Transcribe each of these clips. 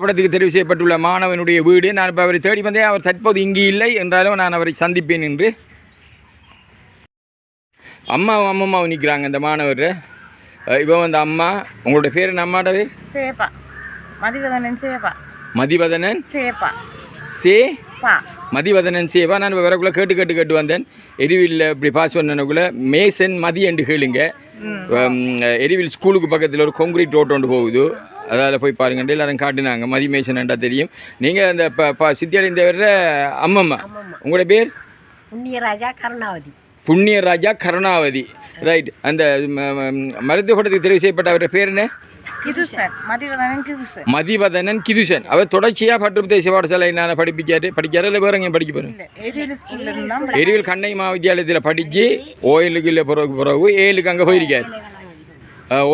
படத்துக்கு தெரிவு செய்யப்பட்டுள்ள மாணவனுடைய வீடு. நான் இப்போ அவரை தேடி வந்தேன். அவர் தற்போது இங்கு இல்லை. என்றாலும் நான் அவரை சந்திப்பேன் என்று. அம்மாவும் அம்மம்மாவும் நிற்கிறாங்க இந்த மாணவர். இவன் வந்து அம்மா. உங்களோட பேர் என்ன அம்மாட? பேர் சேப்பா மதிவதனன் சேப்பா மதிவதனன்? சேப்பா சே? மதிவதனன் சேவா நான் வரக்குள்ள கேட்டு கேட்டு கேட்டு வந்தேன். எரிவில் இப்படி பாஸ் பண்ணனுக்குள்ள மேசன் மதி என்று கேளுங்க. எரிவில் ஸ்கூலுக்கு பக்கத்தில் ஒரு கான்கிரீட் ரோட் ஒன்று போகுது. அதால் போய் பாருங்கன்ட்டு எல்லாரும் காட்டினாங்க. மதி மேசன்டா தெரியும். நீங்கள் அந்த ப சித்தியடைந்தவர அம்மம்மா? உங்களோட பேர்? புண்ணியராஜா கருணாவதி. புண்ணியராஜா கருணாவதி. ரைட் அந்த மருத்துவ படத்துக்கு தெரிவு செய்யப்பட்ட அவருடைய பேர் என்ன? மதிவதனன் கிதுசன். அவர் தொடர்ச்சியாக பட்டு தேசிய பாடசாலை நான் படிப்பிக்காரு. படிக்காரு இல்லை வேற எங்கேயும் படிக்க இருந்தா எரிவில் கண்ணை மகாவித்தியாலயத்தில் படித்து ஓயிலுக்கு இல்லை பிறகு பிறகு ஏழுக்கு அங்கே போயிருக்கார்.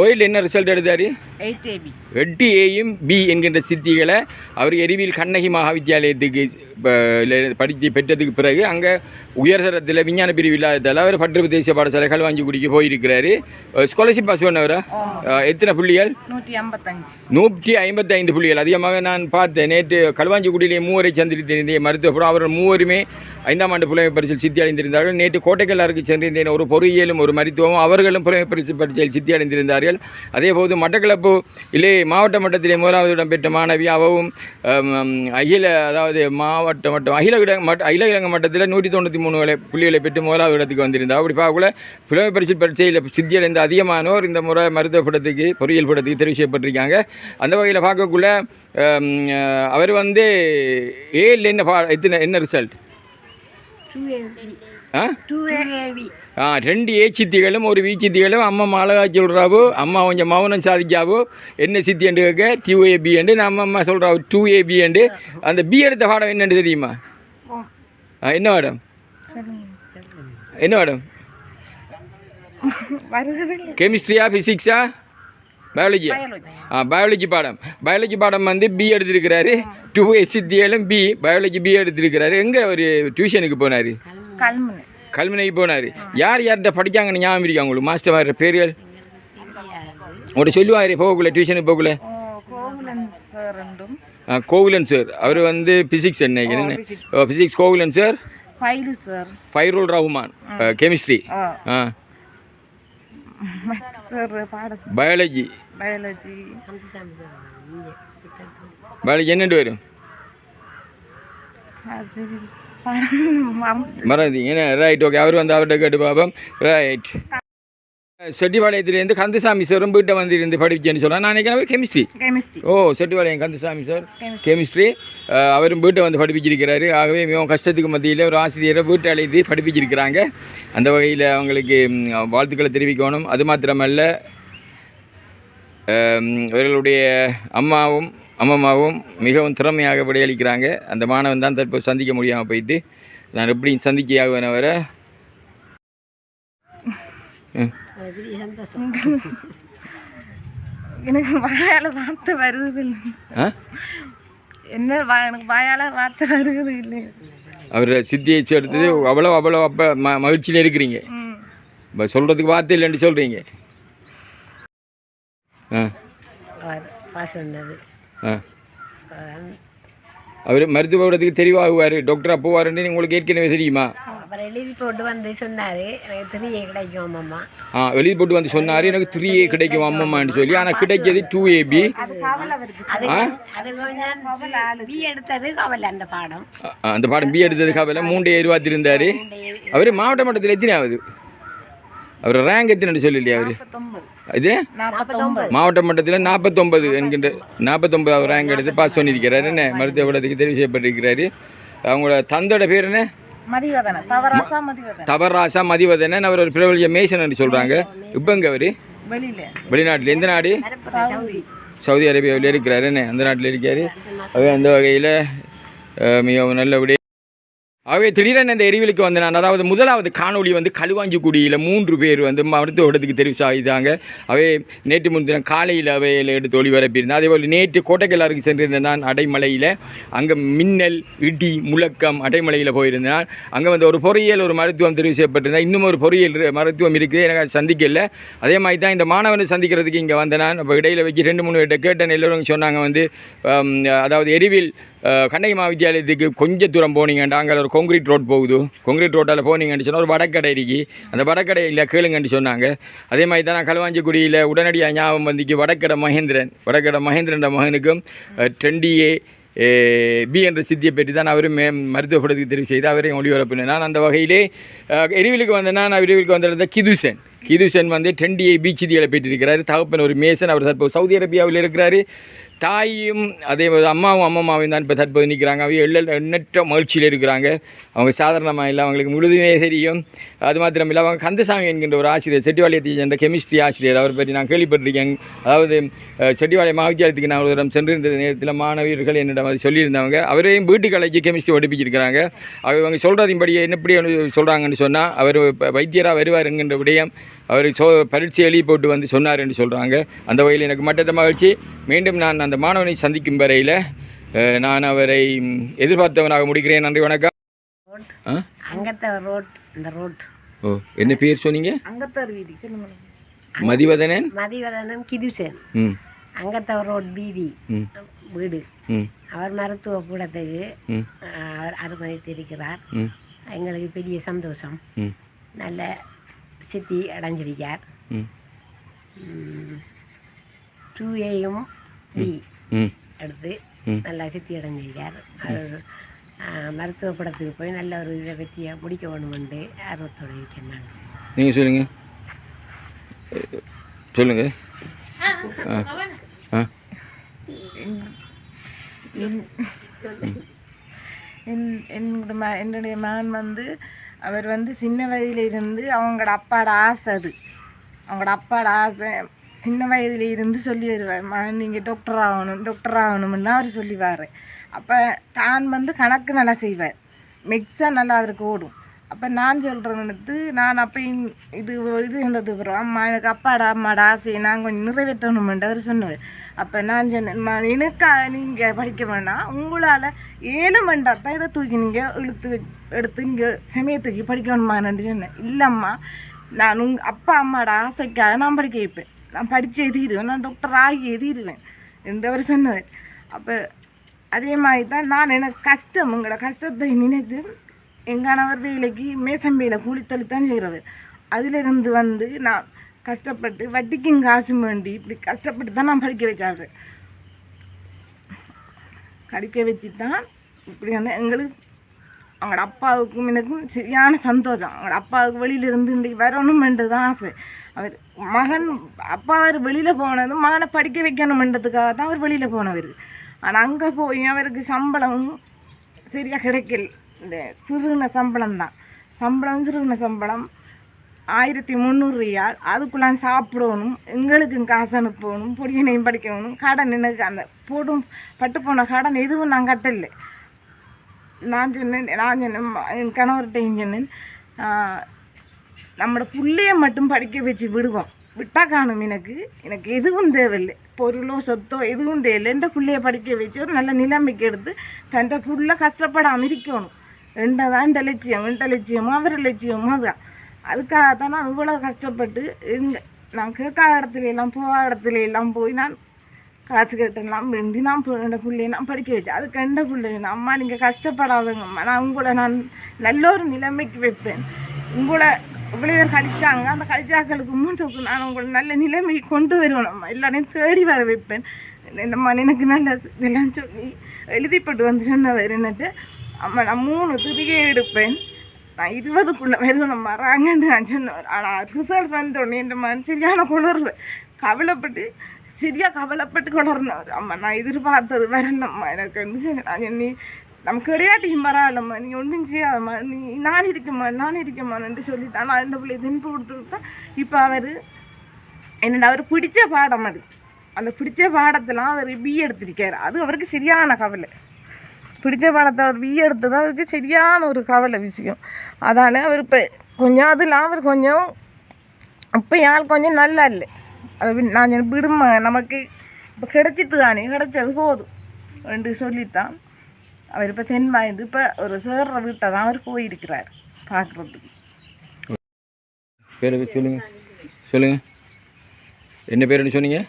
ஓயில் என்ன ரிசல்ட் எடுத்தார்? எட்டு ஏயும் பி என்கின்ற சித்திகளை அவர் எரிவில் கண்ணகி மகாவித்தியாலயத்துக்கு படித்து பெற்றதுக்கு பிறகு அங்கே உயர்தரத்தில் விஞ்ஞான பிரிவு இல்லாததால் அவர் பட்டு தேசிய பாடசாலை கல்வாஞ்சிக்குடிக்கு போயிருக்கிறாரு. ஸ்காலர்ஷிப் பாஸ் பண்ணவரா? எத்தனை புள்ளிகள்? நூற்றி ஐம்பத்தஞ்சு. நூற்றி ஐம்பத்தி ஐந்து புள்ளிகள். அதிகமாக நான் பார்த்தேன். நேற்று களுவாஞ்சிக்குடியிலே மூவரை சந்தித்திருந்தேன் மருத்துவப்புறம் அவர்கள் மூவருமே ஐந்தாம் ஆண்டு புலமை பரிசில் சித்தி அடைந்திருந்தார்கள். நேற்று கோட்டைக்கல்லாருக்கு சென்றிருந்தேன். ஒரு பொறியியலும் ஒரு மருத்துவமும் அவர்களும் புலமை பரிசு பரிசில் சித்தி அடைந்திருந்தார்கள். அதே போது சிறப்பு இல்லை மாவட்ட மட்டத்திலே முதலாவது இடம் பெற்ற மாணவி அவவும் அகில அதாவது மாவட்ட மட்டம் அகில இட மட்ட அகில கிழங்கு மட்டத்தில் நூற்றி தொண்ணூற்றி மூணு வேலை புள்ளிகளை பெற்று முதலாவது இடத்துக்கு வந்திருந்தார். அப்படி பார்க்கல புலமை பரிசு பரீட்சையில் சித்தியடைந்த அதிகமானோர் இந்த முறை மருத்துவ படத்துக்கு பொறியியல் படத்துக்கு தெரிவு செய்யப்பட்டிருக்காங்க. அந்த வகையில் பார்க்கக்குள்ள அவர் வந்து ஏழில் என்ன பா எத்தனை என்ன ரிசல்ட் ஆ? டூ ரெண்டு ஏ சித்திகளும் ஒரு வி சித்திகளும் அம்மா மாலகா சொல்கிறாவோ அம்மா கொஞ்சம் மௌனம் சாதிக்காவோ என்ன சித்தி என்று கேட்க டியூ ஏ பி என்று. நம்ம அம்மா சொல்கிறாவோ டூ ஏ பி என்று. அந்த பி எடுத்த பாடம் என்னன்னு தெரியுமா? ஆ, என்ன மேடம் என்ன மேடம் கெமிஸ்ட்ரியா ஃபிசிக்ஸா பயாலஜி ஆ? பயாலஜி பாடம். பயாலஜி பாடம் வந்து பி எடுத்திருக்கிறாரு. டூ ஏ சித்திகளும் பி பயாலஜி பி எடுத்திருக்கிறாரு. எங்கே அவர் டியூஷனுக்கு போனார்? கல்முனை. கல்முனைக்கு போனார். யார் யார்கிட்ட படிக்காங்கன்னு ஞாபகம் இருக்கா உங்களுக்கு? மாஸ்டர் மாதிரி பேர்கள்? உங்கள்கிட்ட சொல்லுவார் போகக்குள்ள டியூஷனுக்கு போகக்குள்ள. கோகுலன் சார் அவர் வந்து ஃபிசிக்ஸ் என்ன. Physics Gokulan sir sir Fairul Rahman chemistry ஆ. பயாலஜி பயாலஜி பயாலஜி என்னென்று வரும்? மறந்தீங்க ரைட் ஓகே அவர் வந்து அவர்கிட்ட கேட்டு பார்ப்போம். ரைட் செட்டிபாளையத்துலேருந்து கந்தசாமி சாரும் வீட்டை வந்து இருந்து படிச்சேன்னு சொன்னால் நான் நினைக்கிறேன் கெமிஸ்ட்ரி கெமிஸ்ட்ரி ஓ செட்டிபாளையம் கந்தசாமி சார். கெமிஸ்ட்ரி அவரும் வீட்டை வந்து படிப்பிச்சிருக்கிறாரு. ஆகவே மிகவும் கஷ்டத்துக்கு மத்தியில் ஒரு ஆசிரியரை வீட்டை அழைத்து படிப்பிச்சிருக்கிறாங்க. அந்த வகையில் அவங்களுக்கு வாழ்த்துக்களை தெரிவிக்கணும். அது மாத்திரமல்ல இவர்களுடைய அம்மாவும் அம்மம்மாவும் மிகவும் திறமையாக விடையளிக்கிறாங்க அந்த மாணவன் தான் தற்போது சந்திக்க முடியாமல் போயிட்டு நான் எப்படி சந்திக்கையாக வர. எனக்கு வாயால் வார்த்தை வருது என்ன எனக்கு வாயால் வார்த்தை வருது இல்லை. அவர் சித்தியை எடுத்தது அவ்வளோ அவ்வளோ அப்போ ம மகிழ்ச்சியில் இருக்கிறீங்க. இப்போ சொல்கிறதுக்கு வார்த்தை இல்லைன்னு சொல்கிறீங்க ஆ. ஆ அவர் மருத்துவத்துக்கு தெரிவாகுவார் டாக்டராக போவாருன்னு உங்களுக்கு ஏற்கனவே தெரியுமா? அப்புறம் எழுதி போட்டு வந்து சொன்னார் எனக்கு தெரிய கிடைக்கும் அம்மா ஆ எழுதி போட்டு வந்து சொன்னார் எனக்கு த்ரீ ஏ கிடைக்கும் அம்மம்மான்னு சொல்லி. ஆனால் கிடைச்சது டூ ஏபி அது கொஞ்சம் பி எடுத்தது கவலை அந்த பாடம். அந்த பாடம் பி எடுத்ததுக்காக மூன்று எதிர்பார்த்திருந்தார் அவர் மாவட்ட மட்டத்தில் எத்தனை ஆகுது அவர் ரேங்க் எத்தனை சொல்லலையா அவர்? இது? மாவட்ட மட்டத்தில் நாற்பத்தொம்பது என்கின்ற நாற்பத்தொம்பது ரேங்க் எடுத்து பாஸ் பண்ணியிருக்கிறாரு. என்ன? மருத்துவ படத்துக்கு தெரிவு செய்யப்பட்டிருக்கிறாரு. அவங்களோட தந்தோட பேர் என்ன? தவராசா மதிவதன. மதிவதனன். அவர் ஒரு பிரபலிய மேசன் சொல்கிறாங்க இப்போ எங்கே அவர்? வெளிநாட்டில். எந்த நாடு? சவுதி. சவுதி அரேபியாவில் இருக்கிறாரு. என்ன? அந்த நாட்டில் இருக்கார். அது அந்த வகையில் மிகவும் நல்லபடி அவை திடீரென இந்த எரிவிலுக்கு வந்து நான் அதாவது முதலாவது காணொளி வந்து களுவாஞ்சிக்குடியில் மூன்று பேர் வந்து மருத்துவ தெரிவு செய்தாங்க. அவை நேற்று முன்தினம் காலையில் அவையில் எடுத்து ஒளிபரப்பியிருந்தேன். அதேபோல் நேற்று கோட்டைக்கல்லாருக்கு சென்றிருந்தேன் நான் அடைமலையில் அங்கே மின்னல் இடி முழக்கம் அடைமலையில் போயிருந்தேன். அங்கே வந்து ஒரு பொறியியல் ஒரு மருத்துவம் தெரிவு செய்யப்பட்டிருந்தேன் இன்னும் ஒரு பொறியியல் மருத்துவம் இருக்குது எனக்கு அது சந்திக்கல. அதே மாதிரி தான் இந்த மாணவனை சந்திக்கிறதுக்கு இங்கே வந்தேன் நான். இப்போ இடையில் வச்சு ரெண்டு மூணு கிட்ட கேட்டேன். எல்லோரும் சொன்னாங்க வந்து அதாவது எரிவில் கண்ணகி மகாவித்தியாலயத்துக்கு கொஞ்சம் தூரம் போனீங்கண்டா அங்கே ஒரு கொங்கிரீட் ரோட் போகுது. கொங்கிரீட் ரோட்டால் போனீங்கன்னு சொன்னால் ஒரு வடக்கடை இருக்கு. அந்த வடக்கடையில் கேளுங்கன்னு சொன்னாங்க. அதே மாதிரி தான் நான் களுவாஞ்சிக்குடியில் உடனடியாக ஞாபகம் வந்துச்சு வடக்கடை மகேந்திரன். வடக்கடை மகேந்திரன் மகனுக்கும் ட்ரெண்டியே பி என்ற சித்தியை பற்றி தான் அவரும் மே மருத்துவ தெரிவு செய்து அவரையும் ஒளிவரப்பினேன் நான் அந்த வகையிலே எரிவிலுக்கு வந்தேன்னா நான் எரிவிலுக்கு வந்திருந்த கிதுசன். கிதுசன் வந்து டெண்டியை பீச் சிதியில் பெற்றிருக்கிறார் தகப்பன் ஒரு மேசன் அவர் தற்போது சவுதி அரேபியாவில் இருக்கிறாரு. தாயும் அதே மாதிரி அம்மாவும் அம்மம்மாவும் தான் இப்போ தற்போது நிற்கிறாங்க அவங்க எள்ள எண்ணற்ற மகிழ்ச்சியில் இருக்கிறாங்க. அவங்க சாதாரணமாக இல்லை அவங்களுக்கு முழுதுமே தெரியும். அது மாத்திரம் இல்லை அவங்க கந்தசாமி என்கின்ற ஒரு ஆசிரியர் செட்டிவாளையத்தை சேர்ந்த கெமிஸ்ட்ரி ஆசிரியர் அவர் பற்றி நான் கேள்விப்பட்டிருக்கேன். அதாவது அஹ், செட்டிவாளையம் மகாவித்தியாலயத்துக்கு நான் ஒரு தரம் சென்றிருந்த நேரத்தில் மாணவியர்கள் என்னிடம் அது சொல்லியிருந்தவங்க. அவரையும் வீட்டுக்கு அழைச்சி கெமிஸ்ட்ரி ஒடுப்பிச்சிருக்கிறாங்க. அவங்க சொல்கிறதின்படி என்னப்படி சொல்கிறாங்கன்னு சொன்னால் அவர் வைத்தியராக வருவார் என்கின்ற விடயம் அவர் சோ பரீட்சை எழுதி போட்டு வந்து சொன்னார் என்று சொல்கிறாங்க அந்த வகையில் எனக்கு மற்ற மகிழ்ச்சி. மீண்டும் நான் அந்த மாணவனை சந்திக்கும் வரையில் நான் அவரை எதிர்பார்த்தவனாக முடிக்கிறேன். நன்றி வணக்கம். ஆ? அங்கத்த ரோட் இந்த ரோட். ஓ என்ன பேர் சொன்னீங்க? மதிவதனன்? மதிவதனம் கிதுசன். ம். அங்கத்த ரோட் வீதி. வீடு. அவர் மருத்துவ கூடத்துக்கு அவர் அனுமதித்திருக்கிறார் எங்களுக்கு பெரிய சந்தோஷம். நல்ல சித்தி அடைஞ்சிருக்கார் டூ ஏயும் பி எடுத்து. நல்லா சித்தி அடைஞ்சிருக்கார் அவர் மருத்துவ படத்துக்கு போய் நல்ல ஒரு இதை வெற்றியை முடிக்க வேணுமென்று ஆர்வத்தோடு இருக்கேன் நான் நீங்கள் சொல்லுங்கள் சொல்லுங்கள் ஆ ஆ என்- என்- என்னோட ம என்னுடைய மகன் வந்து அவர் வந்து சின்ன வயதிலிருந்து அவங்களோட அப்பாட ஆசை அது. அவங்களோட அப்பாட ஆசை. சின்ன வயதுல இருந்து சொல்லி வருவார் மகன் நீங்கள் டாக்டர் ஆகணும் டாக்டர் ஆகணும்னு அவர் சொல்லிவார். அப்போ தான் வந்து கணக்கு நல்லா செய்வார். மிக்ஸாக நல்லா அவருக்கு ஓடும். அப்போ நான் சொல்கிறேன்னு நான் அப்போ இது இது இருந்தது அப்புறம் அம்மா எனக்கு அப்பாடா அம்மாடா ஆசையை நான் கொஞ்சம் நிறைவேற்றணுமென்று அவர் சொன்னார். அப்போ நான் சொன்னேன் எனக்காக நீங்கள் படிக்க வேணாம். உங்களால் ஏழு மண்டா தான் இதை தூக்கி நீங்கள் இழுத்து எடுத்து நீங்கள் செமையை தூக்கி படிக்கணுமான்னு சொன்னேன். இல்லைம்மா நான் உங் அப்பா அம்மாட ஆசைக்காக நான் படிக்க வைப்பேன். நான் படித்து எழுதிடுவேன். நான் டாக்டர் ஆகி எழுதிடுவேன். என்று அவர் சொன்னவர் அப்போ அதே மாதிரி தான் நான் எனக்கு கஷ்டம் உங்களோட கஷ்டத்தை நினைத்து எங்கானவர் வேலைக்கு மேசம்பையில் கூலித்தொழில் தான் செய்கிறவர் அதிலிருந்து வந்து நான் கஷ்டப்பட்டு வட்டிக்கும் காசு வேண்டி இப்படி கஷ்டப்பட்டு தான் நான் படிக்க வச்சாரு. படிக்க வச்சு தான் இப்படி வந்து எங்களுக்கு அவங்களோட அப்பாவுக்கும் எனக்கும் சரியான சந்தோஷம். அவங்களோட அப்பாவுக்கு வெளியிலிருந்து இன்றைக்கு வரணுமென்று தான் ஆசை. அவர் மகன் அப்பா அவர் வெளியில் போனதும் மகனை படிக்க வைக்கணுமென்றதுக்காக தான் அவர் வெளியில் போனவர். ஆனால் அங்கே போய் அவருக்கு சம்பளம் சரியாக கிடைக்கல. இந்த சிறுகின சம்பளம் தான் சம்பளம் சிறுகின சம்பளம் ஆயிரத்தி முந்நூறு ரியால். அதுக்குள்ளான் சாப்பிடணும் எங்களுக்கும் காசு அனுப்பணும் பொடியனையும் படிக்கணும் கடன் எனக்கு அந்த போடும் பட்டு போன கடன் எதுவும் நான் கட்டலை. நான் சொன்னேன் நான் சொன்னேன் என் கணவர்கிட்டையும் சொன்னேன் நம்மளோட புள்ளைய மட்டும் படிக்க வச்சு விடுவோம். விட்டா காணும் எனக்கு. எனக்கு எதுவும் தேவையில்லை. பொருளோ சொத்தோ எதுவும் தேவையில்லை. எந்த பிள்ளைய படிக்க வச்சு ஒரு நல்ல நிலைமைக்கு எடுத்து தன் புள்ள கஷ்டப்படாமல் இருக்கணும். ரெண்டை தான் இந்த லட்சியம் இந்த லட்சியமும் அவர் லட்சியமும் தான் அதுக்காக தான் நான் இவ்வளோ கஷ்டப்பட்டு எங்க நான் கேட்காத இடத்துல எல்லாம் போகாத இடத்துல எல்லாம் போய் நான் காசு கேட்டெல்லாம் வேண்டி நான் பு- என் பிள்ளைய நான் படிக்க வச்சேன். அதுக்கு எந்த பிள்ளைங்க அம்மா நீங்கள் கஷ்டப்படாதங்கம்மா நான் உங்களை நான் நல்ல ஒரு நிலைமைக்கு வைப்பேன். உங்களை இவ்வளோ பேர் கடிச்சாங்க அந்த கடிச்சாக்களுக்கு மூன்றுக்கு நான் உங்களை நல்ல நிலைமைக்கு கொண்டு வருவேன் எல்லாரையும் தேடி வர வைப்பேன். என்னம்மா எனக்கு நல்ல இதெல்லாம் சொல்லி எழுதிப்பட்டு வந்து சொன்னவர் என்னட்டு அம்மா நான் மூணு திருகே எடுப்பேன். நான் இருபதுக்குள்ளே வருவேன் வராங்கன்னு நான் சொன்னேன். ஆனால் ரிசல்ட் வந்தோடனே இந்த மாதிரி சரியான குளர்வு. கவலைப்பட்டு சரியாக கவலைப்பட்டு குளர்னவர் அம்மா நான் எதிர்பார்த்தது வரணும்மா எனக்கு? வந்து நான் நீ நமக்கு கிடையாட்டி பரவாயில்லம்மா நீ ஒன்றும் செய்யாதம்மா. நீ நான் இருக்கம்மா நான் இருக்கம்மான்னு சொல்லி தான் நான் இந்த பிள்ளையை தின்பு கொடுத்துட்டு தான் இப்போ அவர் என்னோட அவர் பிடிச்ச பாடம் அது. அந்த பிடிச்ச பாடத்தெல்லாம் அவர் பி எடுத்திருக்காரு. அது அவருக்கு சரியான கவலை. பிடிச்ச படத்தை அவர் வீ எடுத்தது அவருக்கு சரியான ஒரு கவலை விஷயம். அதால் அவர் இப்போ கொஞ்சம் அதில் அவர் கொஞ்சம் இப்போ யாழ் கொஞ்சம் நல்லா இல்லை. அது நான் விடுமா நமக்கு இப்போ கிடைச்சிட்டு தானே கிடைச்சது போதும் ரெண்டு சொல்லித்தான். அவர் இப்போ தென் வாய்ந்து இப்போ ஒரு சேர்ற வீட்டை தான் அவர் போயிருக்கிறார் பார்க்குறதுக்கு. பேர் சொல்லுங்க. சொல்லுங்க. என்ன பேருன்னு சொன்னீங்க?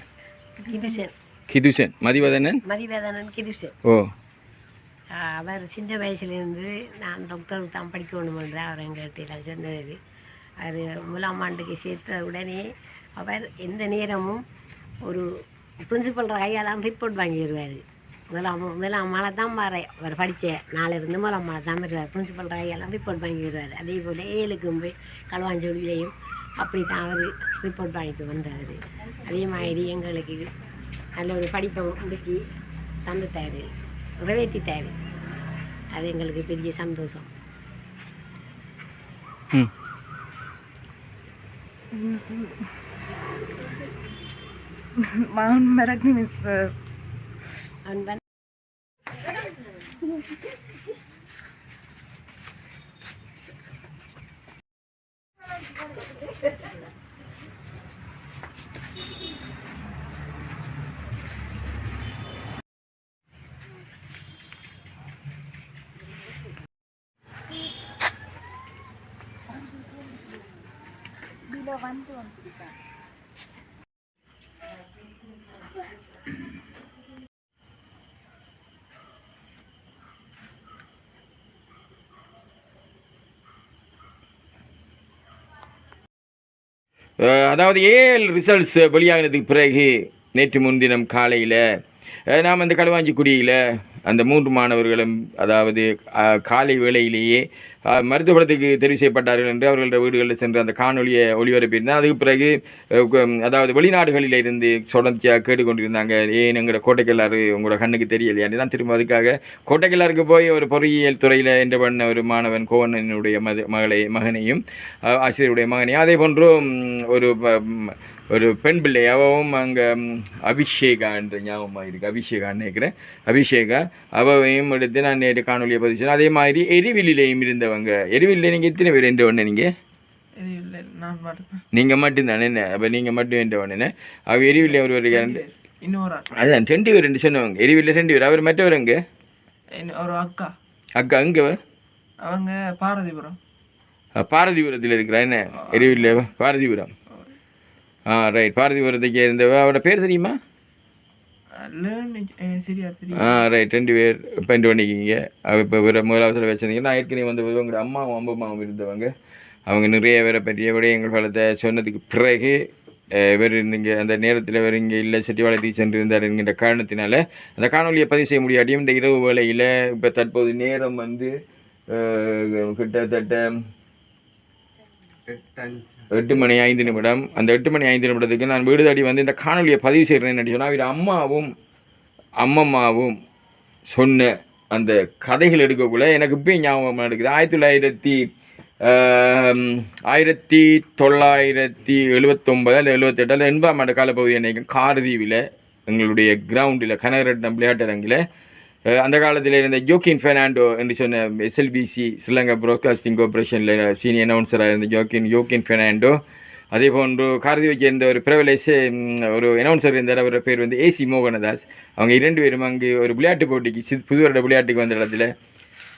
கிதுசன். கிதுசன். மதிவதனன்? மதிவேதனன் கிதுசன். ஓ. அவர் சின்ன வயசுலேருந்து நான் டாக்டருக்கு தான் படிக்கணுமென்று அவர் எங்கள்கிட்ட சொன்னது. அவர் முதலாம் ஆண்டுக்கு சேர்த்த உடனே அவர் எந்த நேரமும் ஒரு பிரின்சிபல் கையாலாம் ரிப்போர்ட் வாங்கிடுவார் முதலாம் முதலாம் மழை தான் வர அவர் படித்தேன் நாளிலிருந்து முதலாம் மழை தான் வருவார். பிரின்சிபல் கையாலாம் ரிப்போர்ட் வாங்கிடுவார் அதே போல் ஏழுக்கும் போய் களுவாஞ்சொல்லிலையும் அப்படி தான் அவர் ரிப்போர்ட் வாங்கிட்டு வந்தார். அதே மாதிரி எங்களுக்கு நல்ல ஒரு படிப்பை முடித்து தந்துட்டார். நிறைவேற்றிட்டார் அது எங்களுக்கு பெரிய சந்தோஷம். ம். மகன் மிரட்டி மிஸ் அவன் வந்து அஹ் அதாவது ஏஎல் ரிசல்ட்ஸ் வெளியாகினதுக்கு பிறகு நேற்று முன்தினம் காலையில் நாம் அந்த களுவாஞ்சிக்குடியில் அந்த மூன்று மாணவர்களும் அதாவது அஹ், காலை வேளையிலேயே அஹ், தெரிவு செய்யப்பட்டார்கள் என்று அவர்களோட வீடுகளில் சென்று அந்த காணொலியை ஒளிபரப்பியிருந்தார். அதுக்கு பிறகு அதாவது வெளிநாடுகளில் இருந்து தொடர்ச்சியாக கேட்டுக்கொண்டிருந்தாங்க. ஏன் எங்களோட கோட்டைக்கல்லாறு உங்களோட கண்ணுக்கு தெரியலையான்னு தான் திரும்ப அதுக்காக கோட்டைக்கல்லாருக்கு போய் ஒரு பொறியியல் துறையில் என்ற பண்ண ஒரு மாணவன் கோவணனுடைய மது மகளை மகனையும் ஆசிரியருடைய மகனையும் அதே போன்றும் ஒரு ஒரு பெண் பிள்ளை அவவும் அங்கே அபிஷேகா என்ற ஞாபகமாக இருக்குது அபிஷேகான்னு நினைக்கிறேன். அபிஷேகா அவவையும் எடுத்து நான் நேற்று காணொலியை பதிவு அதே மாதிரி எரிவில்லையும் இருந்தவங்க. எரிவில்லை நீங்கள் எத்தனை பேர்? என்ற ஒன்று நீங்கள் நான் மட்டும் நீங்கள் மட்டும்தானே? என்ன? அப்போ நீங்கள் மட்டும் என்ற ஒன்று அவ எரிவில்லை ஒரு ஒரு ரெண்டு இன்னொரு ஆள் அதான் ரெண்டு பேர் ரெண்டு சொன்னவங்க. எரிவில்லை ரெண்டு பேர். அவர் மற்றவர் எங்கே? இன்னும் ஒரு அக்கா. அக்கா அங்கே அவங்க பாரதிபுரம். பாரதிபுரத்தில் இருக்கிறா என்ன? எரிவில்லை பாரதிபுரம். ஆ ரைட் பாரதிபுரத்துக்கு இருந்தவ அவரோட பேர் தெரியுமா? ஆ ரைட் ரெண்டு பேர் பெயிண்ட் பண்ணிக்கிங்க அவ இப்போ வேறு முதலாவதுல வச்சிருந்தீங்க. நான் ஏற்கனவே வந்து உங்களோட அம்மாவும் அம்பம்மாவும் இருந்தவங்க. அவங்க நிறைய பேரை பற்றிய விடயங்கள் பலத்தை சொன்னதுக்கு பிறகு இவர் நீங்கள் அந்த நேரத்தில் இவர் இங்கே இல்லை செட்டிவாளத்துக்கு சென்று இருந்தார் என்கின்ற காரணத்தினால அந்த காணொலியை பதிவு செய்ய முடியாட்டியும் இந்த இரவு வேளையில் இப்போ தற்போது நேரம் வந்து கிட்டத்தட்ட எட்டு மணி ஐந்து நிமிடம். அந்த எட்டு மணி ஐந்து நிமிடத்துக்கு நான் வீடு தேடி வந்து இந்த காணொலியை பதிவு செய்கிறேன்னு சொன்னால் அவர் அம்மாவும் அம்மம்மாவும் சொன்ன அந்த கதைகள் எடுக்கக்குள்ள எனக்கு இப்பயும் ஞாபகம் எடுக்குது ஆயிரத்தி தொள்ளாயிரத்தி ஆயிரத்தி தொள்ளாயிரத்தி எழுபத்தொம்பது அல்ல எழுபத்தெட்டு அல்ல எண்பாம் ஆண்டு காலப்பகுதி நினைக்கும் காரதீவில் எங்களுடைய கிரவுண்டில் கனகரட்னம் விளையாட்டரங்கில் அரங்கில் அந்த காலத்தில் இருந்த ஜோக்கின் ஃபெர்னாண்டோ என்று சொன்ன எஸ்எல்பிசி ஸ்ரீலங்கா ப்ராட்காஸ்டிங் கார்பரேஷனில் சீனியர் அனௌன்சராக இருந்த ஜோக்கின் ஜோக்கின் ஃபெர்னாண்டோ அதே போன்று கார்த்திகை சேர்ந்த ஒரு பிரபலேஸ் ஒரு அனௌன்சர் இருந்தார். அவரோட பேர் வந்து ஏசி மோகனதாஸ். அவங்க இரண்டு பேரும் அங்கு ஒரு விளையாட்டு போட்டிக்கு சி புது வருட விளையாட்டுக்கு வந்த இடத்துல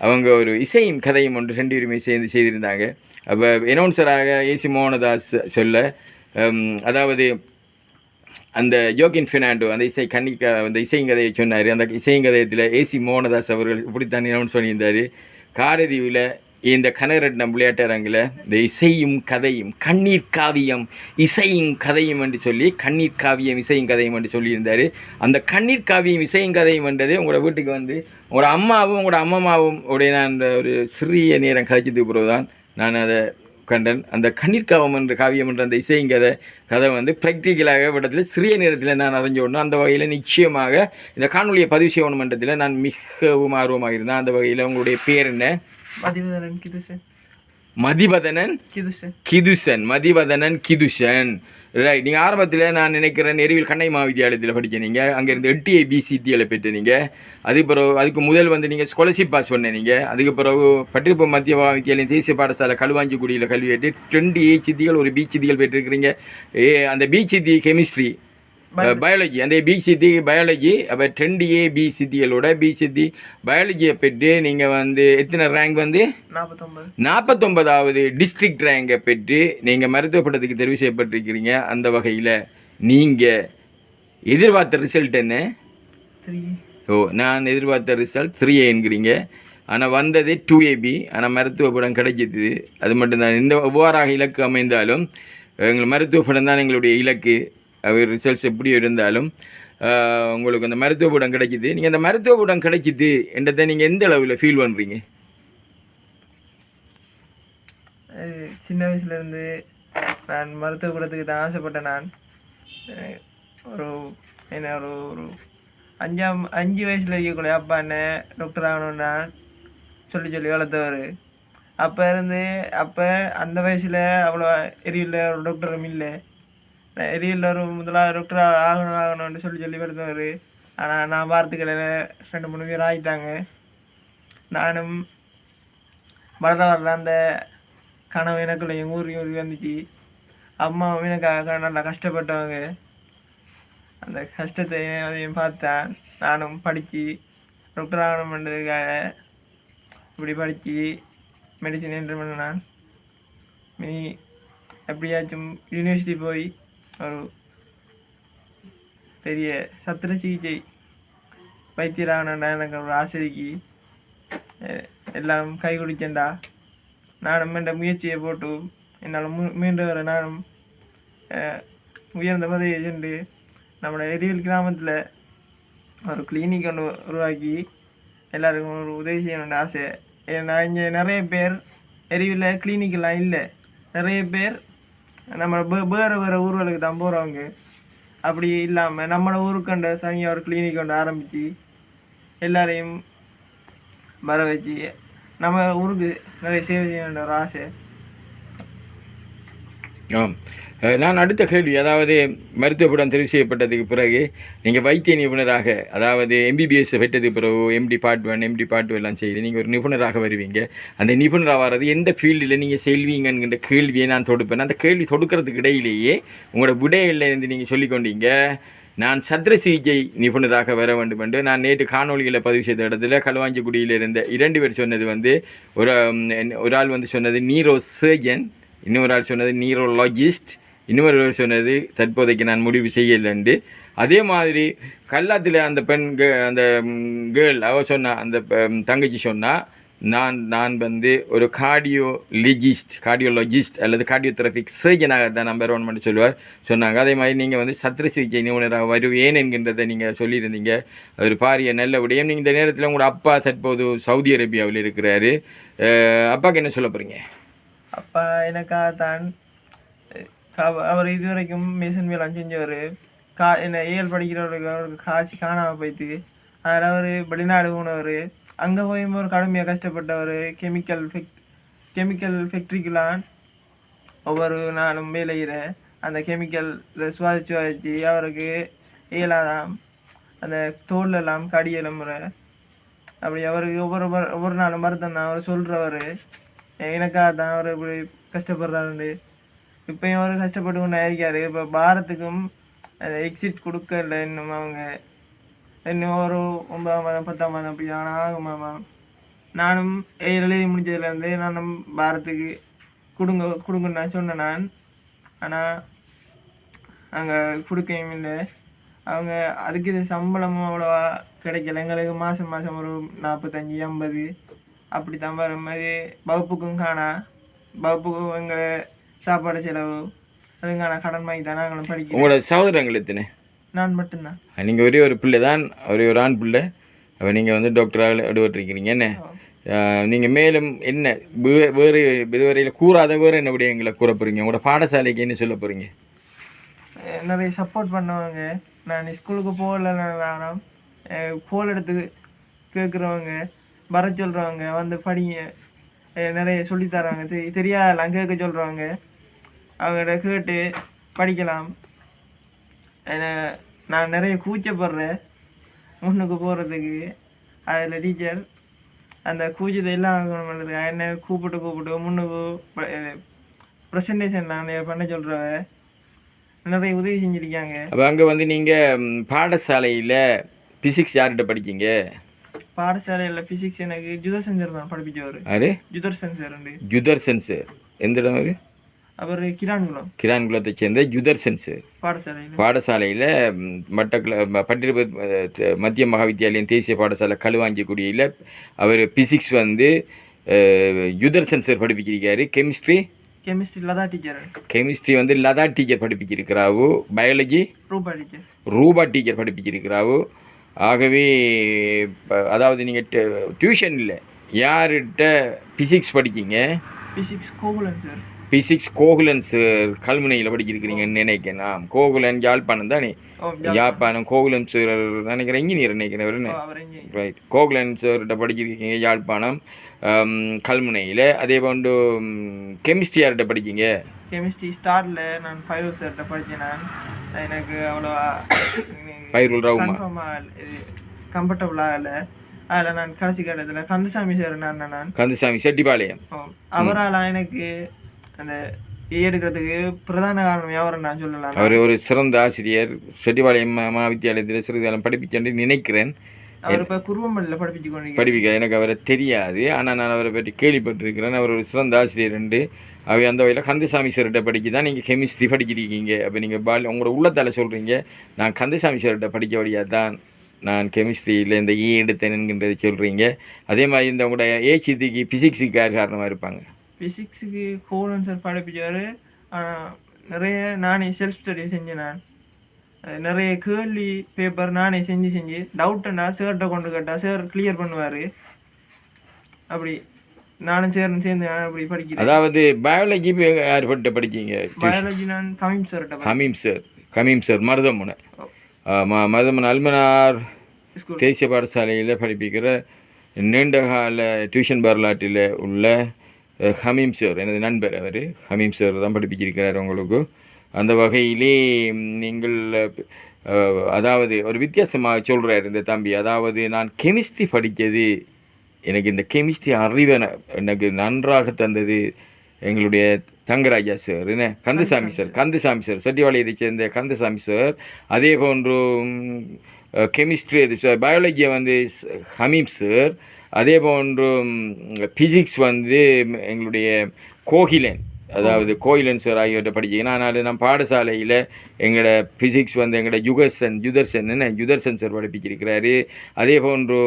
அவங்க ஒரு இசையும் கதையும் ஒன்று ரெண்டு பேருமே சேர்ந்து செய்திருந்தாங்க. அப்போ அனௌன்சராக ஏசி மோகனதாஸ் சொல்ல அதாவது அந்த யோகின் ஃபினாண்டோ அந்த இசை கன்னிக்கா அந்த இசைங்கதையை சொன்னார். அந்த இசைங்கதையத்தில் ஏசி மோகனதாஸ் அவர்கள் இப்படித்தான் அனௌன்ஸ் சொல்லியிருந்தார் காரதீவில் இந்த கனகரட்னம் விளையாட்டரங்கில் இந்த இசையும் கதையும் கண்ணீர் காவியம் இசையும் கதையும் என்று சொல்லி கண்ணீர் காவியம் இசையும் கதையும் என்று சொல்லியிருந்தார். அந்த கண்ணீர் காவியம் இசையும் கதையும் என்றது உங்களோட வீட்டுக்கு வந்து உங்களோட அம்மாவும் உங்களோட அம்மாவும் உடைய நான் அந்த ஒரு சிறிய நேரம் கதைச்சதுக்கு பிறகு தான் நான் அதை கண்டன் அந்த கண்ணீர் காவம் என்ற காவியம் என்ற அந்த இசைங்கதை கதை வந்து ப்ராக்டிக்கலாக விடத்தில் சிறிய நேரத்தில் நான் அறிஞ்சு விடணும் அந்த வகையில் நிச்சயமாக இந்த காணொலியை பதிவு செய்யணும் மன்றத்தில் நான் மிகவும் ஆர்வமாக இருந்தேன். அந்த வகையில் உங்களுடைய பேர் என்ன? மதிவதனன் கிதுசன். மதிவதனன் கிதுசன். கிதுசன். மதிவதனன் கிதுசன். ரைட் நீங்கள் ஆரம்பத்தில் நான் நினைக்கிறேன் நெருவில் கண்ணை மகாவித்யாலயத்தில் படிக்க நீங்கள் அங்கேருந்து எட்டிஐ ஏ பிசிடியில் பெற்று நீங்கள் அதுக்கு பிறகு அதுக்கு முதல் வந்து நீங்கள் ஸ்காலர்ஷிப் பாஸ் பண்ண நீங்கள் அதுக்கு பிறகு பட்டிருப்பு மத்திய வித்தியாலயம் தேசிய பாடசாலை கல்வாஞ்சிக்குடியில் கல்வி எட்டு டுவெண்ட்டி ஏ சித்திகள் ஒரு பி சித்திகள் பெற்றிருக்கிறீங்க. ஏ அந்த பி சித்தி கெமிஸ்ட்ரி பயாலஜி அந்த பி சித்தி பயாலஜி அப்போ ரெண்டு ஏ பி சித்திகளோட பி சித்தி பயாலஜியை பெற்று நீங்கள் வந்து எத்தனை ரேங்க் வந்து? நாற்பத்தொம்பது நாற்பத்தொன்பதாவது டிஸ்ட்ரிக்ட் ரேங்கை பெற்று நீங்கள் மருத்துவ பட்டத்துக்கு தெரிவு செய்யப்பட்டிருக்கிறீங்க. அந்த வகையில் நீங்கள் எதிர்பார்த்த ரிசல்ட் என்ன? ஓ நான் எதிர்பார்த்த ரிசல்ட் த்ரீ என்கிறீங்க. ஆனால் வந்தது டூ ஏபி ஆனால் மருத்துவ படம் கிடைச்சிது. அது மட்டும்தான். இந்த ஒவ்வாறாக இலக்கு அமைந்தாலும் எங்கள் மருத்துவ படம் தான் எங்களுடைய இலக்கு. ரிசல்ட்ஸ் எப்படி இருந்தாலும் உங்களுக்கு அந்த மருத்துவ படம் கிடைக்கிது. நீங்கள் அந்த மருத்துவ படம் கிடைச்சிது என்றதை நீங்கள் எந்த அளவில் ஃபீல் பண்ணுறீங்க சின்ன வயசுலேருந்து நான் மருத்துவ கூடத்துக்கு தான் ஆசைப்பட்டேன் நான். ஒரு என்ன ஒரு ஒரு அஞ்சாம் அஞ்சு வயசில் இருக்கக்கூடிய அப்பா என்ன டாக்டர் ஆகணும்னா சொல்லி சொல்லி வளர்த்தவர். அப்போ இருந்து அப்போ அந்த வயசில் அவ்வளோ எரியில் ஒரு டாக்டரும் இல்லை. எரியில் ஒரு முதலாக டாக்டர் ஆகணும் ஆகணும்னு சொல்லி சொல்லி வளர்த்தவர் ஆனால் நான் வாரத்துக்கிடையில ரெண்டு மூணு பேர் ஆகிட்டாங்க நானும் வளர வளர அந்த கனவு எனக்குள்ள எங்கள் ஊருக்கு ஊருக்கு வந்துச்சு. அம்மாவும் எனக்காக நல்லா கஷ்டப்பட்டவங்க. அந்த கஷ்டத்தை அதையும் பார்த்தேன் நானும் படித்து டாக்டர் பண்ணுறதுக்காக இப்படி படித்து மெடிசன் என்ட்ரு பண்ணேன் நீ எப்படியாச்சும் யூனிவர்சிட்டி போய் ஒரு பெரிய சத்திர சிகிச்சை வைத்தியராகணும்டா எனக்கு ஒரு ஆசிரிக்கு எல்லாம் கை குடிச்சேன்டா. நானும் என்ற முயற்சியை போட்டு என்னால் மு மீண்டு வர நானும் உயர்ந்த பதவியை சென்று நம்மளோட எரிவில் கிராமத்தில் ஒரு கிளினிக் ஒன்று உருவாக்கி எல்லாருக்கும் ஒரு உதவி செய்யணுன்ற ஆசை. ஏன்னா இங்கே நிறைய பேர் எரிவில் கிளினிக்கெல்லாம் இல்லை. நிறைய பேர் நம்ம வேறு வேறு ஊர்களுக்கு தான் போகிறவங்க அப்படி இல்லாமல் நம்மளோட ஊருக்கண்ட சனியாக ஒரு கிளினிக் ஒன்று ஆரம்பித்து எல்லாரையும் வர வச்சு நம்ம ஊருக்கு நிறைய சேவை செய்யணுன்ற ஒரு ஆசை. ஆம். நான் அடுத்த கேள்வி அதாவது மருத்துவப்படம் தெரிவு செய்யப்பட்டதுக்கு பிறகு நீங்கள் வைத்திய நிபுணராக அதாவது எம்பிபிஎஸ் பெற்றதுக்கு பிறகு MD part one MD part two எல்லாம் செய்து நீங்கள் ஒரு நிபுணராக வருவீங்க. அந்த நிபுணராக வர்றது எந்த ஃபீல்டில் நீங்கள் செல்வீங்கங்கிற கேள்வியை நான் தொடுப்பேன். அந்த கேள்வி தொடுக்கிறதுக்கு இடையிலேயே உங்களோட விடையில் இருந்து நீங்கள் சொல்லிக்கொண்டீங்க நான் சத்திர சிகிச்சை நிபுணராக வர வேண்டும் என்று நான் நேற்று காணொளிகளை பதிவு செய்த இடத்துல களுவாஞ்சிக்குடியில் இருந்த இரண்டு பேர் சொன்னது வந்து ஒரு ஒரு ஆள் வந்து சொன்னது நீரோ சர்ஜன் இன்னொரு ஆள் சொன்னது நீரோலாஜிஸ்ட் இன்னொரு ஆள் சொன்னது தற்போதைக்கு நான் முடிவு செய்யலைண்டு அதே மாதிரி கல்லாத்தில் அந்த பெண் கே- அந்த கேர்ள் அவ சொன்னா அந்த தங்கச்சி சொன்னால் நான் நான் வந்து ஒரு கார்டியோலஜிஸ்ட் கார்டியோலஜிஸ்ட் அல்லது கார்டியோதெரபிக் சர்ஜனாக தான் நம்பர் ஒன் பண்ணி சொல்லுவார். சொன்னாங்க. அதே மாதிரி நீங்கள் வந்து சத்திர சிகிச்சை நிபுணராக வருவேன் என்கின்றதை நீங்கள் சொல்லியிருந்தீங்க. ஒரு பாரிய நல்ல விடயம். நீங்கள் இந்த நேரத்தில் உங்களோட அப்பா தற்போது சவுதி அரேபியாவில் இருக்கிறாரு. அப்பாவுக்கு என்ன சொல்ல போகிறீங்க அப்பா எனக்காக தான் அவர் அவர் இதுவரைக்கும் மிஷன் வேலை செஞ்சவர் கா என்ன ஏழு படிக்கிறவருக்கு அவருக்கு காய்ச்சி காணாமல் போயிட்டு அதில் அவர் வெளிநாடு போனவர் அங்கே போய் ஒரு கடுமையாக கஷ்டப்பட்டவர் கெமிக்கல் ஃபெக் கெமிக்கல் ஃபேக்ட்ரிக்குலாம் ஒவ்வொரு நாளும் வேலையிற அந்த கெமிக்கல் சுவாசிச்சு சுவாசிச்சு அவருக்கு இயலாதாம். அந்த தோல்லெல்லாம் கடி முறை அப்படி அவருக்கு ஒவ்வொரு ஒவ்வொரு நாளும் மருத்துவம் அவர் சொல்கிறவர் எனக்காக தான் அவர் இப்படி கஷ்டப்படுறாருண்டு இப்பயும் அவர் கஷ்டப்பட்டு கொண்டு இருக்காரு இப்போ பாரத்துக்கும் எக்ஸிட் கொடுக்கல இன்னும் அவங்க. இன்னும் ஒரு ஒன்பதாம் மாதம் பத்தாம் மாதம் அப்படி ஆனால் ஆகுமாமா நானும் எழுதி முடிஞ்சதுலேருந்து நானும் பாரத்துக்கு கொடுங்க கொடுங்கன்னு நான் சொன்னேன் நான். ஆனால் அங்கே கொடுக்கவும் இல்லை. அவங்க அதுக்கு இது சம்பளமும் அவ்வளோவா கிடைக்கல. எங்களுக்கு மாதம் மாதம் ஒரு நாற்பத்தஞ்சி ஐம்பது. அப்படி தான் வர மாதிரி வகுப்புக்கும் காணா. வகுப்புக்கும் எங்களை சாப்பாடு செலவு அதுவும் காணா கடன் வாங்கி தான் நாங்களும் படிக்கிறோம். உங்களோட சகோதரங்கள் எத்தனை? நான் மட்டும்தான். நீங்கள் ஒரே ஒரு பிள்ளை தான் ஒரே ஒரு ஆண் பிள்ளை. அப்போ நீங்கள் வந்து டாக்டராக எடுபட்டிருக்கிறீங்க என்ன? நீங்கள் மேலும் என்ன வேறு இதுவரையில் கூறாத வேறு என்ன விடயங்களை கூற போகிறீங்க உங்களோட பாடசாலைக்கு என்ன சொல்ல போகிறீங்க நிறைய சப்போர்ட் பண்ணுவாங்க. நான் ஸ்கூலுக்கு போகலனாலும் கோல் எடுத்து கேட்குறவங்க வர சொல்கிறவங்க வந்து படிங்க. நிறைய சொல்லித் தராங்க. தெரி தெரியாதெல்லாம் கேட்க சொல்கிறவங்க அவங்கள்ட்ட கேட்டு படிக்கலாம். நான் நிறைய கூச்சப்படுறேன். முன்னுக்கு போகிறதுக்கு அதில் டீச்சர் அந்த கூச்சத்தை எல்லாம் என்ன கூப்பிட்டு கூப்பிட்டு முன்னுக்கு ப்ரெசன்டேஷன் நான் பண்ண சொல்கிறவ நிறைய உதவி செஞ்சுருக்காங்க. அப்போ அங்கே வந்து நீங்கள் பாடசாலையில் பிசிக்ஸ் யார்கிட்ட படிச்சீங்க பாடசாலையில் ஃபிசிக்ஸ் எனக்கு ஜுதர்சன் சார் தான் படிப்பிச்சவர். யாரு? ஜுதர்சன் சார் ஜுதர்சன் சார் எந்த இடம் அவரு கிரான்குளம். கிரான்குளத்தை சேர்ந்த ஜுதர்சன் சார் பாடசாலையில். மட்டக்கிள பட்டிருப்ப மத்திய மகாவித்தியாலயம் தேசிய பாடசாலை களுவாஞ்சிக்குடியில் அவர் பிசிக்ஸ் வந்து Yutharsan sir படிப்பிச்சிருக்காரு chemistry? Chemistry Latha teacher. Chemistry வந்து Latha teacher படிப்பிச்சிருக்கிறாவோ biology? Rupa teacher. Rupa teacher படிப்பிச்சிருக்கிறாவோ ஆகவே அதாவது நீங்கள் டியூஷன் இல்லை. யார்கிட்ட physics படிக்கீங்க? Physics Gokulan sir. Physics Gokulan sir கல்முனையில் படிச்சிருக்கிறீங்கன்னு நினைக்கிறேன் கோகுலன் யாழ்ப்பாணம் தானே யாழ்ப்பாணம் கோகுலன் சார் நினைக்கிறேன் இன்ஜினியர் நினைக்கிறேன். ரைட் கோகுலன் சார்கிட்ட படிச்சிருக்கீங்க யாழ்ப்பாணம் ஆம், கல்முனையில். அதே போன்று கெமிஸ்ட்ரி யார்கிட்ட படிக்கீங்க? கெமிஸ்ட்ரி ஸ்டார்ட்ல நான் ஃபைவ் சார்கிட்ட படித்தேன் நான். எனக்கு அவ்வளோவா பைருல் ரவுமா கம்ஃபர்டபுளாக இல்லை. அதில் நான் கடைசி கட்டத்தில் கந்தசாமி சார் நான் நான். கந்தசாமி செட்டிப்பாளையம். அவரால் எனக்கு அந்த ஏ எடுக்கிறதுக்கு பிரதான காரணம் யாவரை நான் சொல்லலாம் அவர் ஒரு சிறந்த ஆசிரியர் செட்டிப்பாளையம் ம- மகாவித்தியாலயத்தில் சிறிதுகாலம் படிப்பிச்சென்று நினைக்கிறேன். அவர் இப்போ குருவம்பள்ளியில் படிப்பிச்சு கொண்டிருக்கார் படிப்பிக்க எனக்கு அவரை தெரியாது. ஆனால் நான் அவரை பற்றி கேள்விப்பட்டிருக்கிறேன். அவர் ஒரு சிறந்த ஆசிரியர் உண்டு அவை அந்த வகையில் கந்தசாமி சார்கிட்ட படிக்க தான் நீங்கள் கெமிஸ்ட்ரி படிச்சிருக்கீங்க அப்போ நீங்கள் பால் உங்களோட உள்ளத்தால் சொல்கிறீங்க நான் கந்தசாமி சார்கிட்ட படிக்க வழியாக தான் நான் கெமிஸ்ட்ரியில் இந்த ஈ எடுத்தேன் என்கின்றதை சொல்கிறீங்க அதே மாதிரி இந்த உங்களோட ஏச்சித்துக்கு ஃபிசிக்ஸுக்கு யார் காரணமாக இருப்பாங்க? ஃபிசிக்ஸுக்கு கோலன் சார் படிப்பிச்சார். நிறைய நானே செல்ஃப் ஸ்டடி செஞ்சேன் நான். நிறைய கேள்வி பேப்பர் நானே செஞ்சு செஞ்சு டவுட்டுன்னா சார்கிட்ட கொண்டு கேட்டால் சார் கிளியர் பண்ணுவார். அப்படி நானும் சேர்ந்து சேர்ந்து அப்படி படிக்கிறேன். அதாவது பயாலஜி யார் பட்ட படிச்சீங்க? பயாலஜி நான் கமிம் சார்கிட்ட கமீம் சார் கமீம் சார் மருதமுனை. ம மருதமுனை அல்மனார் தேசிய பாடசாலையில் படிப்பிக்கிற நீண்டகால டியூஷன் வரலாற்றில் உள்ள ஹமீம் சார் எனது நண்பர் அவர் ஹமீம் சார் தான் படிப்பிச்சிருக்கிறார் உங்களுக்கு. அந்த வகையிலே நீங்கள் அதாவது ஒரு வித்தியாசமாக சொல்கிறார் இந்த தம்பி. அதாவது நான் கெமிஸ்ட்ரி படித்தது எனக்கு இந்த கெமிஸ்ட்ரி அறிவை எனக்கு நன்றாக தந்தது எங்களுடைய தங்கராஜா சார் என்ன? கந்தசாமி சார் கந்தசாமி சார் செட்டிவாளையத்தை சேர்ந்த கந்தசாமி சார் அதே போன்று கெமிஸ்ட்ரி பயாலஜியை வந்து ஹமீம் சார் அதே போன்று ஃபிசிக்ஸ் வந்து எங்களுடைய கோகிலன் அதாவது கோயிலன் சார் ஆகியோர்கிட்ட படிச்சிங்கன்னா ஆனால் நான் பாடசாலையில் எங்களோட ஃபிசிக்ஸ் வந்து எங்களோட யுகர்சன் யுதர்சன் யுதர்சன் சார் படிப்பிச்சிருக்கிறாரு. அதே போன்று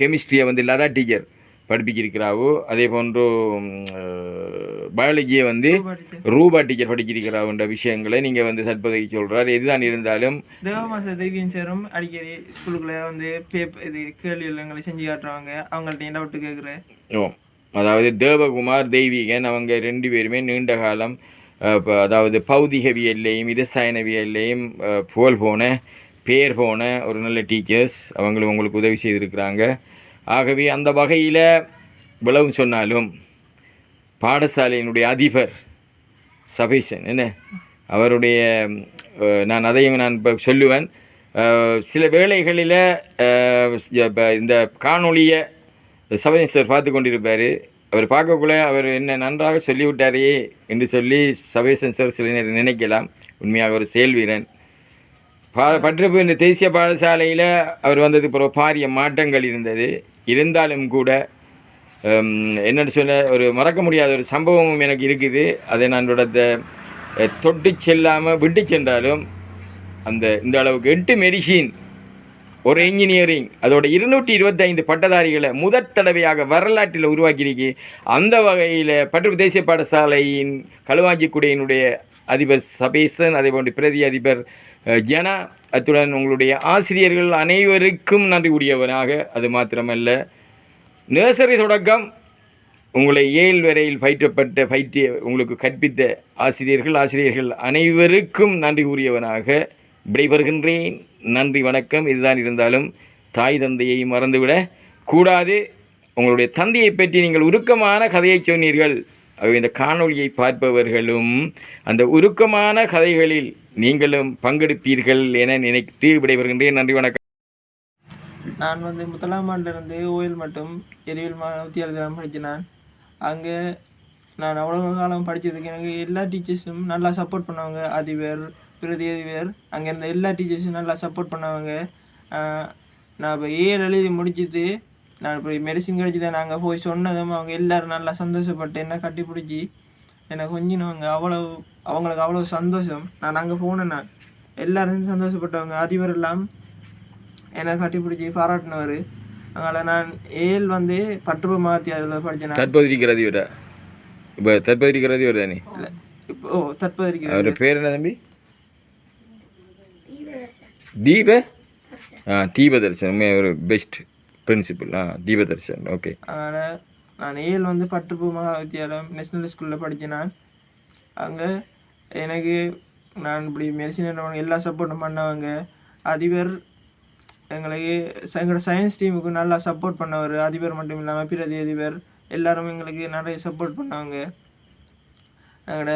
கெமிஸ்ட்ரியை வந்து லதா டீச்சர் படிப்பிச்சிருக்கிறாவோ அதே போன்று பயாலஜியை வந்து ரூபா டீச்சர் படிச்சிருக்கிறாவுன்ற விஷயங்களை நீங்கள் வந்து தற்போதைக்கு சொல்கிறார் எதுதான் இருந்தாலும் தேவமாச தேவியன் சாரும் அடிக்கடி ஸ்கூலுக்குள்ள வந்து பேப்பர் இது கேள்வி எங்களை செஞ்சு காட்டுறாங்க. அவங்கள்ட்ட என்ன விட்டு கேட்குறேன் ஓ அதாவது தேவகுமார் தெய்வீகன் அவங்க ரெண்டு பேருமே நீண்ட காலம் அஹ், ப- அதாவது பௌதிகவியல்லையும் இரசாயனவியல்லையும் புகழ் போன பேர் போன ஒரு நல்ல டீச்சர்ஸ் அவங்களும் உங்களுக்கு உதவி செய்திருக்கிறாங்க. ஆகவே அந்த வகையில் விளவு சொன்னாலும் பாடசாலையினுடைய அதிபர் சபேசன் என்ன? அவருடைய நான் அதையும் நான் இப்போ சொல்லுவேன். சில வேளைகளில் இந்த காணொளியை சபேசன் சார் பார்த்து கொண்டிருப்பார். அவர் பார்க்கக்குள்ள அவர் என்ன நன்றாக சொல்லிவிட்டாரே என்று சொல்லி சபேசன் சார் சில நேரம் நினைக்கலாம். உண்மையாக ஒரு செயல் வீரன் பா பற்றிருப்பு இந்த தேசிய பாடசாலையில் அவர் வந்தது பிறகு பாரிய மாற்றங்கள் இருந்தது. இருந்தாலும் கூட என்னென்னு சொல்ல ஒரு மறக்க முடியாத ஒரு சம்பவமும் எனக்கு இருக்குது. அதை நான் தொடர்ந்த தொட்டு செல்லாமல் விட்டு சென்றாலும் அந்த இந்த அளவுக்கு எட்டு மெடிசின் ஒரு இன்ஜினியரிங் அதோட இருநூற்றி இருபத்தைந்து பட்டதாரிகளை முதற் தடவையாக வரலாற்றில் உருவாக்கியிருக்கு. அந்த வகையில் பற்று தேசிய பாடசாலையின் களுவாஞ்சிக்குடியினுடைய அதிபர் சபேசன் அதே போன்று பிரதி அதிபர் ஜனா அத்துடன் உங்களுடைய ஆசிரியர்கள் அனைவருக்கும் நன்றி கூடியவனாக அது மாத்திரமல்ல. நர்சரி தொடக்கம் உங்களை ஏழ் வரையில் பயிற்றப்பட்ட பயிற்சிய உங்களுக்கு கற்பித்த ஆசிரியர்கள் ஆசிரியர்கள் அனைவருக்கும் நன்றி கூறியவனாக விடைபெறுகின்றேன். நன்றி வணக்கம். இதுதான் இருந்தாலும் தாய் தந்தையை மறந்துவிட கூடாது. உங்களுடைய தந்தையை பற்றி நீங்கள் உருக்கமான கதையை சொன்னீர்கள். இந்த காணொளியை பார்ப்பவர்களும் அந்த உருக்கமான கதைகளில் நீங்களும் பங்கெடுப்பீர்கள் என நினைத்து விடைபெறுகின்றேன். நன்றி வணக்கம். நான் வந்து முதலாம் ஆண்டிலிருந்து ஓயில் மட்டும் எரிவியல் மா வித்தியாலயம் படித்தேன் அங்கே நான் அவ்வளோ காலம் படித்ததுக்கு எனக்கு எல்லா டீச்சர்ஸும் நல்லா சப்போர்ட் பண்ணுவாங்க. அதிபர் பிரதி அதிபர் அங்கே இருந்த எல்லா டீச்சர்ஸும் நல்லா சப்போர்ட் பண்ணுவாங்க. நான் இப்போ ஏழு எழுதி முடிச்சுட்டு நான் இப்போ மெடிசின் கிடச்சிதான் நாங்கள் போய் சொன்னதும் அவங்க எல்லாரும் நல்லா சந்தோஷப்பட்டு என்ன கட்டி பிடிச்சி எனக்கு கொஞ்சினவங்க அவ்வளோ அவங்களுக்கு அவ்வளோ சந்தோஷம். நான் அங்கே போனேன் நான் எல்லாரும் சந்தோஷப்பட்டவங்க. அதிபர் எல்லாம் என்னை கட்டி பிடிச்சி பாராட்டினவர். அதனால் நான் ஏழ் வந்து பட்டுப்பு மாற்றி அதில் படித்தேன் தற்போது இருக்கிறது இவர இப்போ தற்போது இருக்கிறது இவர் தானே இப்போ ஓ தற்போது இருக்கிறது அவர் பேர் என்ன தம்பி? தீப? ஆ தீபதர்ஷன். உண்மையா ஒரு பெஸ்ட் பிரின்சிபல் ஆ தீபதர்ஷன். ஓகே அதனால் நான் ஏல் வந்து பட்டுப்பு மகா நேஷ்னல் ஸ்கூலில் படித்தேன் நான். அங்கே எனக்கு நான் இப்படி மெடிசின் எல்லா சப்போர்ட்டும் பண்ணவங்க. அதிபர் எங்களுக்கு எங்களோட சயின்ஸ் டீமுக்கு நல்லா சப்போர்ட் பண்ணவர். அதிபர் மட்டும் இல்லாமல் பிரதி அதிபர் எல்லாரும் எங்களுக்கு நிறைய சப்போர்ட் பண்ணவங்க. எங்களோட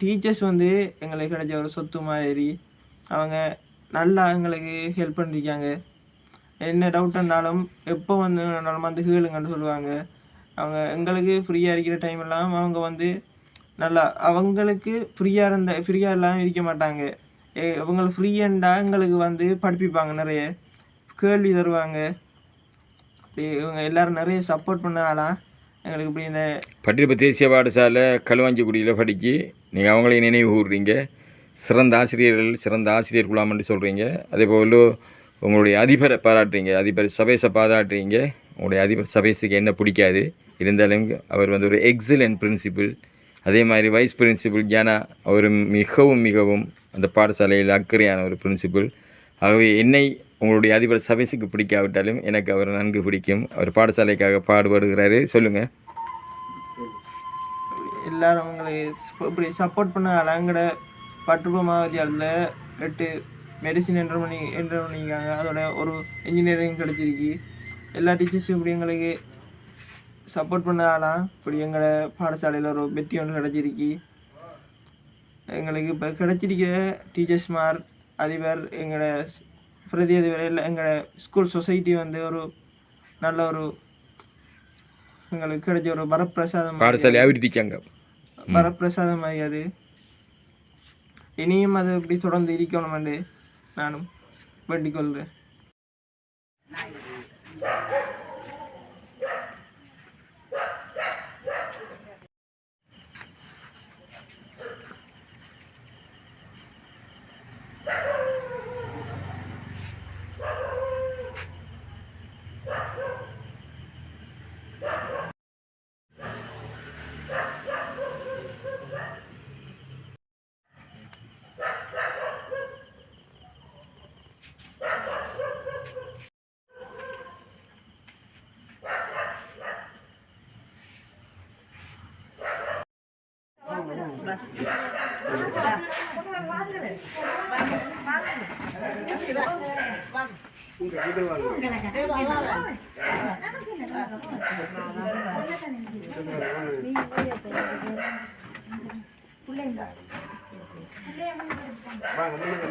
டீச்சர்ஸ் வந்து எங்களுக்கு கிடைச்ச ஒரு சொத்து மாதிரி. அவங்க நல்லா எங்களுக்கு ஹெல்ப் பண்ணிருக்காங்க. என்ன டவுட்னாலும் எப்போ வந்து வேணாலும் வந்து கேளுங்கன்னு சொல்லுவாங்க. அவங்க எங்களுக்கு ஃப்ரீயாக இருக்கிற டைம் எல்லாம் அவங்க வந்து நல்லா அவங்களுக்கு ஃப்ரீயாக இருந்த ஃப்ரீயாக எல்லாம் இருக்க மாட்டாங்க. அவங்களுக்கு ஃப்ரீயண்டா எங்களுக்கு வந்து படிப்பிப்பாங்க நிறைய கேள்வி தருவாங்க. இவங்க எல்லாரும் நிறைய சப்போர்ட் பண்ணாலாம் எங்களுக்கு இப்படி இந்த பட்டிருப்பு தேசிய பாடசாலை களுவாஞ்சிக்குடியில் படித்து நீங்கள் அவங்களையும் நினைவு கூறுறீங்க. சிறந்த ஆசிரியர்கள் சிறந்த ஆசிரியர் குழாம்னு சொல்கிறீங்க அதே போல் உங்களுடைய அதிபரை பாராட்டுறீங்க அதிபர் சபேஸை பாராட்டுறீங்க. உங்களுடைய அதிபர் சபேஸுக்கு என்ன பிடிக்காது. இருந்தாலும் அவர் வந்து ஒரு எக்ஸலண்ட் பிரின்சிபிள் அதே மாதிரி வைஸ் பிரின்சிபிள் ஜானா அவர் மிகவும் மிகவும் அந்த பாடசாலையில் அக்கறையான ஒரு பிரின்சிபிள் ஆகவே என்னை உங்களுடைய அதிபர் சபேஸுக்கு பிடிக்காவிட்டாலும் எனக்கு அவர் நன்கு பிடிக்கும். அவர் பாடசாலைக்காக பாடுபடுகிறாரு. சொல்லுங்கள் எல்லாரும் அவங்களை இப்படி சப்போர்ட் பண்ண எங்கட பட்டுப்பு மாவத்தியாலத்தில் எட்டு மெடிசின் என்ட்ரு பண்ணி என்ட்ரு பண்ணியிருக்காங்க அதோட ஒரு இன்ஜினியரிங் கிடச்சிருக்கு. எல்லா டீச்சர்ஸும் இப்படி எங்களுக்கு சப்போர்ட் பண்ணாலாம் இப்படி எங்களோட பாடசாலையில் ஒரு வெற்றி ஒன்று கிடச்சிருக்கு. எங்களுக்கு இப்போ கிடச்சிருக்கிற டீச்சர்ஸ்மார் அதிபர் எங்களோட ஸ்- பிரதி அதிபர் எல்லாம் எங்களோட ஸ்கூல் சொசைட்டி வந்து ஒரு நல்ல ஒரு எங்களுக்கு கிடைச்ச ஒரு வரப்பிரசாதம் பாடசாலை அபிவிருத்தி சங்கம் வரப்பிரசாதம் அது. இனியும் அது இப்படி தொடர்ந்து இருக்கணுமென்று நானும் வேண்டிக் கொள்கிறேன் வாங்க